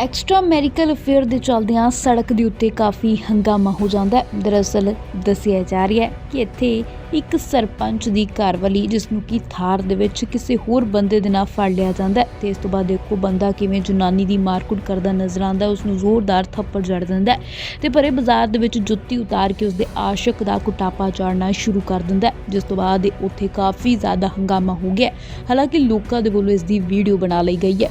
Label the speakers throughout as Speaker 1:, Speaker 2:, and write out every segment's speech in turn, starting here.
Speaker 1: Extra ਮੈਰੀਕਲ affair ਦੇ ਚਲਦਿਆਂ ਸੜਕ ਦੇ ਉੱਤੇ ਕਾਫੀ ਹੰਗਾਮਾ ਹੋ ਜਾਂਦਾ ਹੈ। ਦਰਅਸਲ ਦੱਸਿਆ ਜਾ ਰਿਹਾ ਹੈ ਕਿ ਇੱਥੇ ਇੱਕ ਸਰਪੰਚ ਦੀ ਘਰਵਾਲੀ ਜਿਸ ਨੂੰ ਕਿ ਥਾਰ ਦੇ ਵਿੱਚ ਕਿਸੇ ਹੋਰ ਬੰਦੇ ਦੇ ਨਾਲ ਫੜ ਲਿਆ ਜਾਂਦਾ ਹੈ। ਤੇ ਇਸ ਤੋਂ ਬਾਅਦ ਦੇਖੋ ਬੰਦਾ ਕਿਵੇਂ ਜਨਾਨੀ ਦੀ ਮਾਰਕੁੱਟ ਕਰਦਾ ਨਜ਼ਰ ਆਉਂਦਾ ਉਸ ਨੂੰ ਜ਼ੋਰਦਾਰ ਥੱਪੜ ਜੜ ਦਿੰਦਾ ਹੈ ਤੇ ਭਰੇ ਬਾਜ਼ਾਰ ਦੇ ਵਿੱਚ ਜੁੱਤੀ ਉਤਾਰ ਕੇ ਉਸਦੇ ਆਸ਼ਿਕ ਦਾ ਕੁਟਾਪਾ ਚਾੜਨਾ ਸ਼ੁਰੂ ਕਰ ਦਿੰਦਾ ਹੈ, ਜਿਸ ਤੋਂ ਬਾਅਦ ਉੱਥੇ ਕਾਫੀ ਜ਼ਿਆਦਾ ਹੰਗਾਮਾ ਹੋ ਗਿਆ ਹਾਲਾਂਕਿ ਲੋਕਾਂ ਦੇ ਵੱਲੋਂ ਇਸ ਦੀ ਵੀਡੀਓ ਬਣਾ ਲਈ ਗਈ ਹੈ।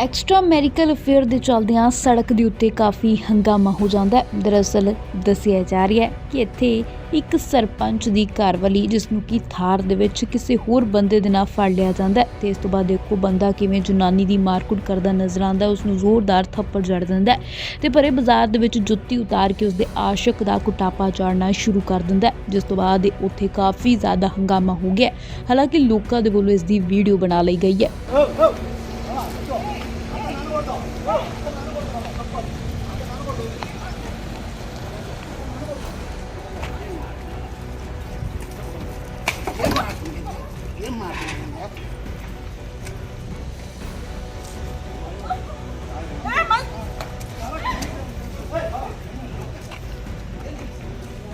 Speaker 1: ਐਕਸਟਰਾ ਮੈਰੀਕਲ ਅਫੇਅਰ ਦੇ ਚਲਦਿਆਂ ਸੜਕ ਦੇ ਉੱਤੇ ਕਾਫੀ ਹੰਗਾਮਾ ਹੋ ਜਾਂਦਾ ਹੈ। ਦਰਅਸਲ ਦੱਸਿਆ ਜਾ ਰਿਹਾ ਹੈ ਕਿ ਇੱਥੇ ਇੱਕ ਸਰਪੰਚ ਦੀ ਘਰਵਾਲੀ, ਜਿਸ ਨੂੰ ਕਿ ਥਾਰ ਦੇ ਵਿੱਚ ਕਿਸੇ ਹੋਰ ਬੰਦੇ ਦੇ ਨਾਲ ਫੜ ਲਿਆ ਜਾਂਦਾ ਹੈ ਤੇ ਇਸ ਤੋਂ ਬਾਅਦ ਦੇਖੋ ਬੰਦਾ ਕਿਵੇਂ ਜਨਾਨੀ ਦੀ ਮਾਰਕੁੱਟ ਕਰਦਾ ਨਜ਼ਰ ਆਉਂਦਾ ਉਸ ਨੂੰ ਜ਼ੋਰਦਾਰ ਥੱਪੜ ਜੜ ਦਿੰਦਾ ਹੈ ਤੇ ਭਰੇ ਬਾਜ਼ਾਰ ਦੇ ਵਿੱਚ ਜੁੱਤੀ ਉਤਾਰ ਕੇ ਉਸਦੇ ਆਸ਼ਿਕ ਦਾ ਕੁਟਾਪਾ ਚਾੜਨਾ ਸ਼ੁਰੂ ਕਰ ਦਿੰਦਾ ਜਿਸ ਤੋਂ ਬਾਅਦ ਉੱਥੇ ਕਾਫੀ ਜ਼ਿਆਦਾ ਹੰਗਾਮਾ ਹੋ ਗਿਆ ਹਾਲਾਂਕਿ ਲੋਕਾਂ ਦੇ ਵੱਲੋਂ ਇਸ ਦੀ ਵੀਡੀਓ ਬਣਾ ਲਈ ਗਈ ਹੈ।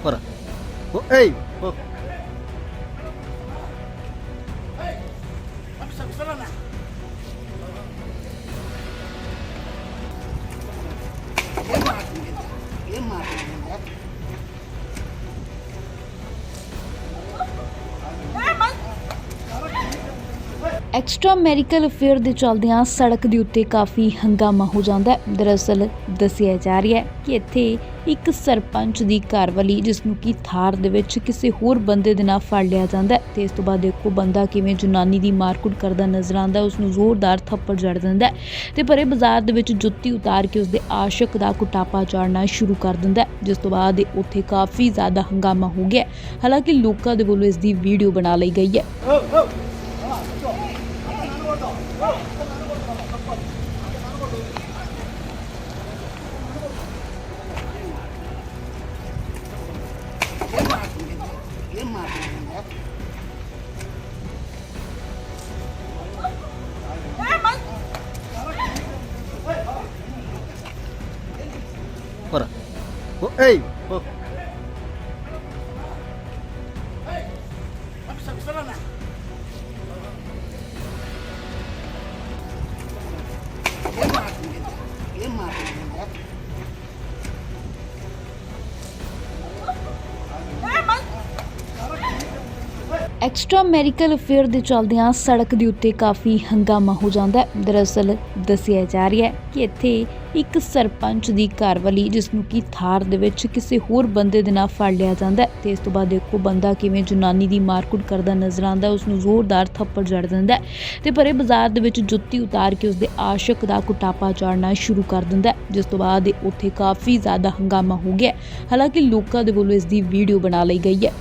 Speaker 2: Ora. Oh, ei! Oh.
Speaker 1: Extramarital affair ਦੇ ਚਲਦਿਆਂ ਸੜਕ ਦੇ ਉੱਤੇ ਕਾਫੀ ਹੰਗਾਮਾ ਹੋ ਜਾਂਦਾ ਹੈ। ਦਰਅਸਲ ਦੱਸਿਆ ਜਾ ਰਿਹਾ ਹੈ ਕਿ ਇੱਥੇ ਇੱਕ ਸਰਪੰਚ ਦੀ ਘਰਵਾਲੀ ਜਿਸ ਨੂੰ ਕਿ ਥਾਰ ਦੇ ਵਿੱਚ ਕਿਸੇ ਹੋਰ ਬੰਦੇ ਦੇ ਨਾਲ ਫੜ ਲਿਆ ਜਾਂਦਾ ਹੈ, ਤੇ ਇਸ ਤੋਂ ਬਾਅਦ ਦੇਖੋ ਬੰਦਾ ਕਿਵੇਂ ਜਨਾਨੀ ਦੀ ਮਾਰਕੁੱਟ ਕਰਦਾ ਨਜ਼ਰ ਆਉਂਦਾ ਉਸ ਨੂੰ ਜ਼ੋਰਦਾਰ ਥੱਪੜ ਜੜ ਦਿੰਦਾ ਹੈ ਤੇ ਭਰੇ ਬਾਜ਼ਾਰ ਦੇ ਵਿੱਚ ਜੁੱਤੀ ਉਤਾਰ ਕੇ ਉਸਦੇ ਆਸ਼ਿਕ ਦਾ ਕੁਟਾਪਾ ਚਾੜਨਾ ਸ਼ੁਰੂ ਕਰ ਦਿੰਦਾ ਜਿਸ ਤੋਂ ਬਾਅਦ ਉੱਥੇ ਕਾਫੀ ਜ਼ਿਆਦਾ ਹੰਗਾਮਾ ਹੋ ਗਿਆ ਹਾਲਾਂਕਿ ਲੋਕਾਂ ਦੇ ਵੱਲੋਂ ਇਸ ਦੀ ਵੀਡੀਓ ਬਣਾ ਲਈ ਗਈ ਹੈ।
Speaker 2: Ei!
Speaker 1: ਐਕਸਟਰਾ ਮੈਰੀਕਲ ਅਫੇਅਰ ਦੇ ਚਲਦਿਆਂ ਸੜਕ ਦੇ ਉੱਤੇ ਕਾਫੀ ਹੰਗਾਮਾ ਹੋ ਜਾਂਦਾ ਹੈ। ਦਰਅਸਲ ਦੱਸਿਆ ਜਾ ਰਿਹਾ ਹੈ ਕਿ ਇੱਥੇ ਇੱਕ ਸਰਪੰਚ ਦੀ ਘਰਵਾਲੀ ਜਿਸ ਨੂੰ ਕਿ ਥਾਰ ਦੇ ਵਿੱਚ ਕਿਸੇ ਹੋਰ ਬੰਦੇ ਦੇ ਨਾਲ ਫੜ ਲਿਆ ਜਾਂਦਾ ਹੈ ਤੇ ਇਸ ਤੋਂ ਬਾਅਦ ਦੇਖੋ ਬੰਦਾ ਕਿਵੇਂ ਜਨਾਨੀ ਦੀ ਮਾਰਕੁੱਟ ਕਰਦਾ ਨਜ਼ਰ ਆਉਂਦਾ ਉਸ ਨੂੰ ਜ਼ੋਰਦਾਰ ਥੱਪੜ ਜੜ ਦਿੰਦਾ ਹੈ ਤੇ ਭਰੇ ਬਾਜ਼ਾਰ ਦੇ ਵਿੱਚ ਜੁੱਤੀ ਉਤਾਰ ਕੇ ਉਸਦੇ ਆਸ਼ਿਕ ਦਾ ਕੁਟਾਪਾ ਚਾੜਨਾ ਸ਼ੁਰੂ ਕਰ ਦਿੰਦਾ ਜਿਸ ਤੋਂ ਬਾਅਦ ਉੱਥੇ ਕਾਫੀ ਜ਼ਿਆਦਾ ਹੰਗਾਮਾ ਹੋ ਗਿਆ ਹਾਲਾਂਕਿ ਲੋਕਾਂ ਦੇ ਵੱਲੋਂ ਇਸ ਦੀ ਵੀਡੀਓ ਬਣਾ ਲਈ ਗਈ ਹੈ।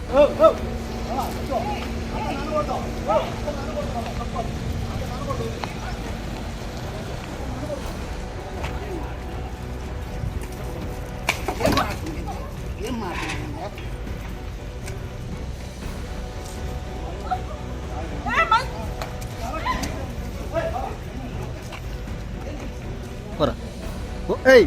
Speaker 2: এই